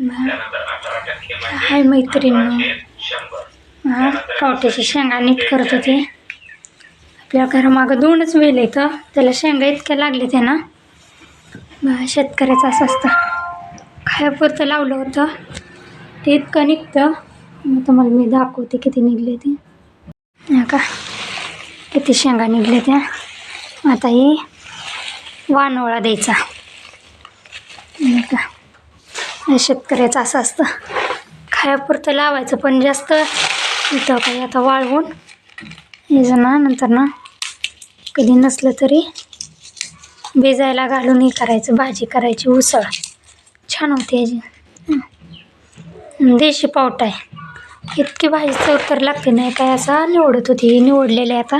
हाय मैत्रिणी. हा कवट्याची शेंगा नीट करत होते. आपल्या घरामागं दोनच वेल येतं त्याला शेंगा इतक्या लागले ते ना. शेतकऱ्याचं असं असतं. खायापुरतं लावलं होतं. ते इतकं निघतं. मग तुम्हाला मी दाखवते किती निघले ते. का? किती शेंगा निघले त्या. आता ही वानोळा द्यायचा. का? शेतकऱ्याचं असं असतं. खायापुरतं लावायचं पण जास्त. इथं काही आता वाळवून हे ना नंतर ना कधी नसलं तरी भिजायला घालून हे करायचं भाजी करायची उसळ. छान होते याची. देशी पावटा आहे. इतकी भाजी चव तर लागते नाही काय असा निवडत होती निवडलेले आता.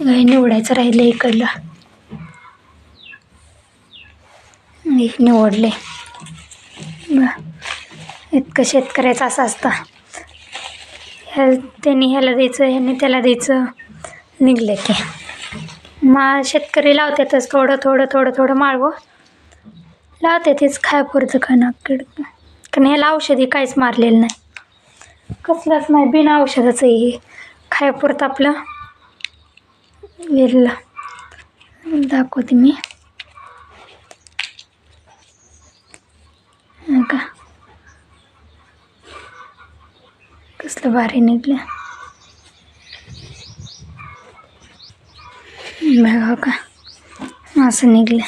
हे निवडायचं राहिलं इकडलं. हे निवडले इतकं शेतकऱ्याचं असं असतं. ह्या त्यांनी ह्याला द्यायचं ह्याने त्याला द्यायचं. निघले की. मा शेतकरी लावतातच थोडं थोडं थोडं थोडं माळवं हो. लावते तेच खायापुरतं खाणं कारण ह्याला औषधी काहीच मारलेलं नाही. कसलंच नाही बिना औषधाचं खायपुरतं हे आपलं. वेलला दाखवते मी हा का कसलं भारी निघलं. बघा का असं निघलं.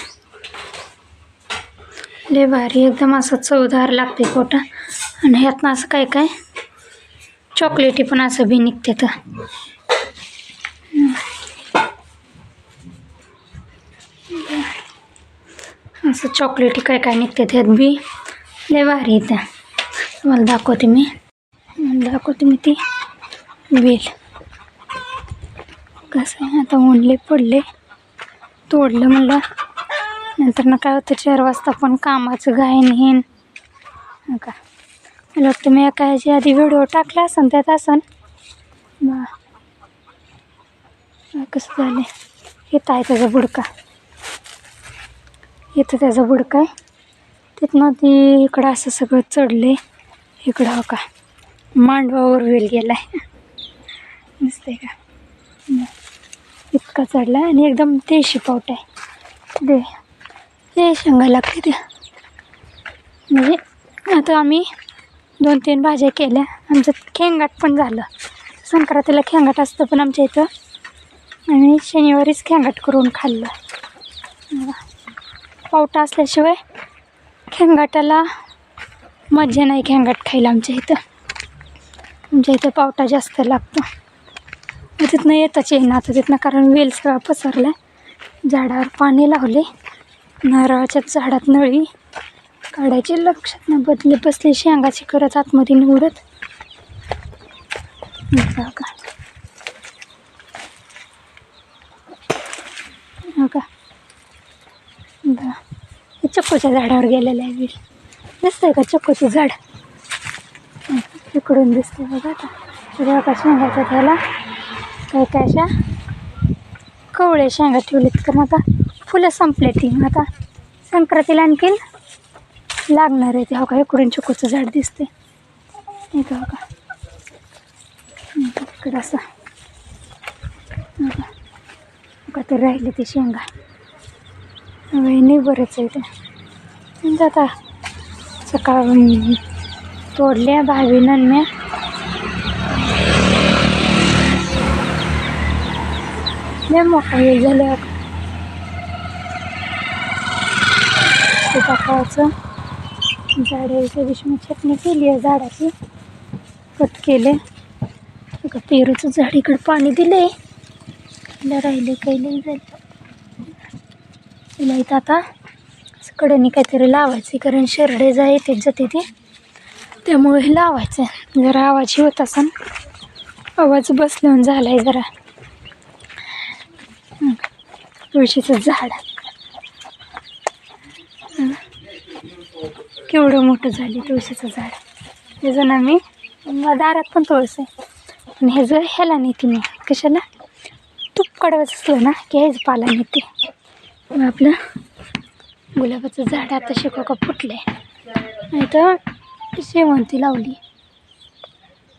लय भारी एकदम असं चवदार लागते पोटा. आणि ह्यातनं असं काय काय? चॉकलेटी पण असं बी निघते तर. असं चॉकलेटी काय काय निघते त्यात बी. लय भारी येतं तुम्हाला दाखवते मी. दाखवते मी ती? वेल कसं आहे? आता ओढले पडले. तोडलं म्हणलं. नंतर ना काय होतं? चार वाजता पण कामाचं गायन हेन. का? मला वाटतं मी एका ह्याची आधी व्हिडिओ टाकला असन त्यात असन. बा. कसं झालं येत आहे त्याचा बुडका. येतं त्याचा बुडका आहे. तिथनं ती इकडं असं सगळं चढले इकडं हो का? मांडवावर वेल गेलाय. दिसतंय का? इतका चढला आणि एकदम देशी पावट आहे. दे. ते शेंगा लागते ते. म्हणजे आता आम्ही दोन तीन भाज्या केल्या. आमचं खेंगाट पण झालं. संक्रांतीला खेंगाट असतं पण आमच्या इथं. आम्ही शनिवारीच खेंगाट करून खाल्लं. पावटा असल्याशिवाय खेंगाटाला मजा नाही खेंगाट खायला आमच्या इथं. आमच्या इथे पावटा जास्त लागतो. तिथनं येताच येईन. आता तिथनं कारण वेल सगळा पसरला झाडावर पाणी लावले. नारळाच्या झाडात नळी. काढायची लक्षात न बदले बसले. शेंगाची करत आतमध्ये निवडत का चक्कूच्या झाडावर गेलेलं आहे वेल दिसतंय का चक्कूचं झाड? इकडून दिसते बघा आता. बघा का शेंगाच्या त्याला काय काय अशा कवळे शेंगा ठेवलेत कारण आता. फुलं संपले ती आता संक्रांतीला आणखीन लागणार आहे ते हो का इकडून चिकूचं झाड दिसते. इथं हो का इकडं असं. हो का तर ते राहिले ते शेंगा. नाही बरेच आहे ते म्हणजे आता सकाळ तोडल्या भावीनं मी लय मोठा हे झालं. सकाळचं झाड त्या दिवशी मी चटणी केली आहे झाडाची. कट केले. का पेरूचं झाड इकडं पाणी दिले. राहिले काही नाही झालं. तिला इथं आता कडेने काहीतरी लावायचं कारण शेरडे जाय तेच जाते ते. त्यामुळे हे लावायचं जरा आवाज होत असन. आवाज बसल्यावर झालाय जरा. तुळशीचं झाड. केवढं मोठं झाले तुळशीचं झाड. हे जण आम्ही दारात पण तुळस आहे पण हे जर ह्याला नेते मी. कशाला? तूप कडवायचं असलं ना की ह्याच पाला नेते. मग आपलं गुलाबाचं झाड आता शिको का आहे नाही तर शेवंती लावली?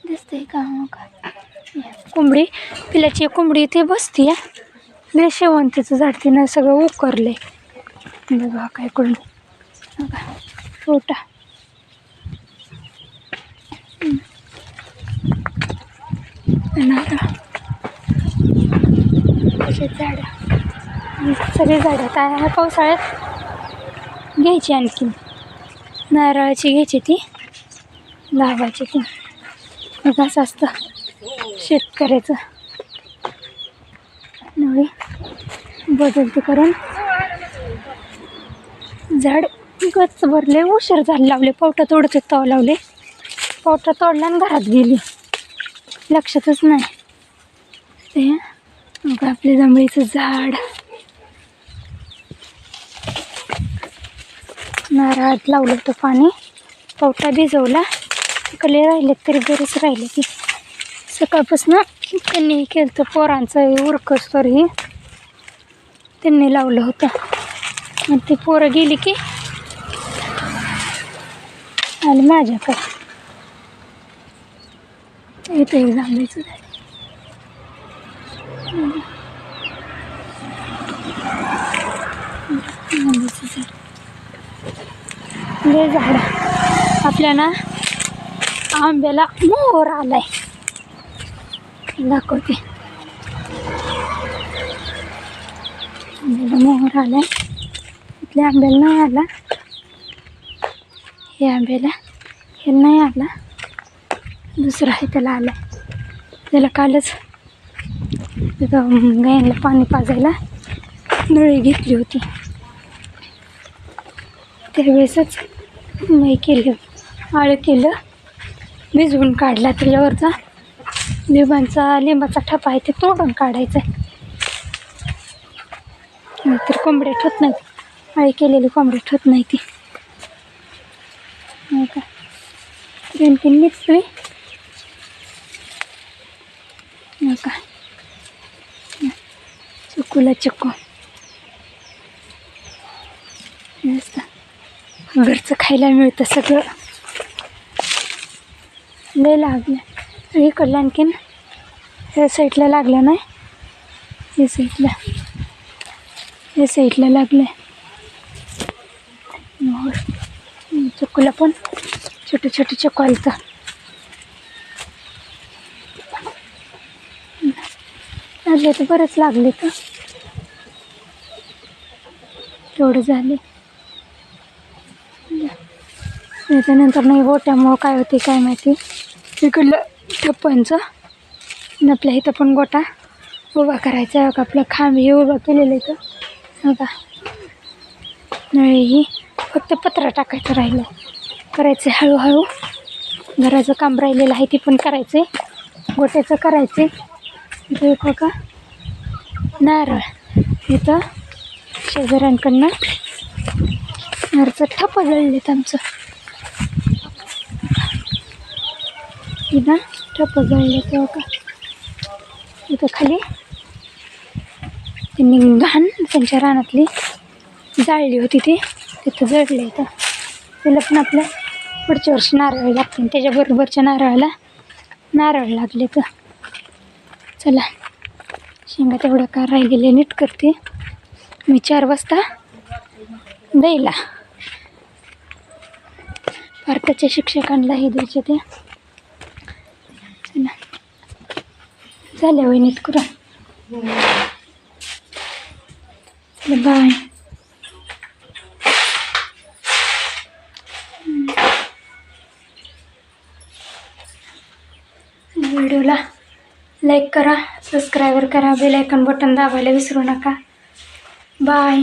दिसते का? हो मग कोंबडी पिल्याची कोंबडी ते बसते आहे शेवंतीचं झाड तिनं सगळं उकरले बघा काय करून बघा छोटा. आणि आता अशी झाडं. सगळी झाडं काय पावसाळ्यात घ्यायची आणखी नारळाची घ्यायची ती. लावायचे ते मग असं असतं. शेतकऱ्याचं. नवी बदलते करून. झाड गच भरले उशीर झाड लावले. पावटा तोडत तव लावले. पावटा तोडला आणि घरात गेली. लक्षातच नाही. ते मग आपले जांभळीचं झाड. नारळात लावलं होतं पाणी. पावटा भिजवला. कले राहिले तरी बरेच राहिले की. सकाळपासून त्यांनी केलं होतं पोरांचं उरकस हे. त्यांनी लावलं होतं. मग ती पोरं गेली की. आणि माझ्याकडे. इथं एक जांभळीचं झाड. झाड. आपल्या ना आंब्याला मोहर आलाय. दाखवते. आंब्याला मोहर आलाय. इथल्या आंब्याला नाही आला. हे आंब्याला हे नाही आला. दुसरा आहे त्याला आला त्याला कालच तिथं गायला पाणी पाजायला नळी घेतली होती. त्यावेळेसच मी केलं आळं केलं. भिजवून काढला त्याच्यावरचा. लिंबांचा लिंबाचा ठपा आहे ते तोडून काढायचा आहे. नाहीतर कोंबड्या ठेवत नाही आळी केलेली कोंबडी ठेवत नाही ती. नाही का? तीन तीन निघतोय का? चुकूला चिकू. घरचं खायला मिळतं सगळं. लय लागलं. इकडलं आणखीन ह्या साईडला लागलं नाही. या साईडला या साईडला लागलं. चक्कूला पण. छोटे छोटे चक्कू आलं लागले तर बरंच लागले तर. तेवढं झाले. त्याच्यानंतर नाही गोट्यामुळं काय होते काय माहिती. इकडलं टप्पांचं आणि आपल्या इथं पण गोटा उभा करायचा आहे. आपलं खांब हे उभा केलेलं इथं. हो बघा नळी ही फक्त पत्रा टाकायचं राहिलं करायचं आहे हळूहळू. घराचं काम राहिलेलं आहे ते पण करायचं आहे गोट्याचं करायचं आहे इथं एक बघा. नारळ. इथं शेजाऱ्यांकडनं. नारचं ठप्प जळलेत आमचं. इथं ठप्पं जळले तेव्हा का? इथं खाली. त्यांनी घाण त्यांच्या रानातली जाळली होती ती. तिथं जळले इथं. तिला पण आपल्या पुढच्या वर्षी नारळ लागते त्याच्याबरोबरच्या नारळाला नारळ लागले तर चला शेंगा तेवढं का राहिलेले नीट करते. मी चार वाजता द्यायला. भारताच्या शिक्षकांना हे द्यायचे ते. झाल्या वहिनीत कुरा बाय व्हिडिओला लाईक करा सबस्क्राईबर करा बेल आयकॉन बटन दाबायला विसरू नका. बाय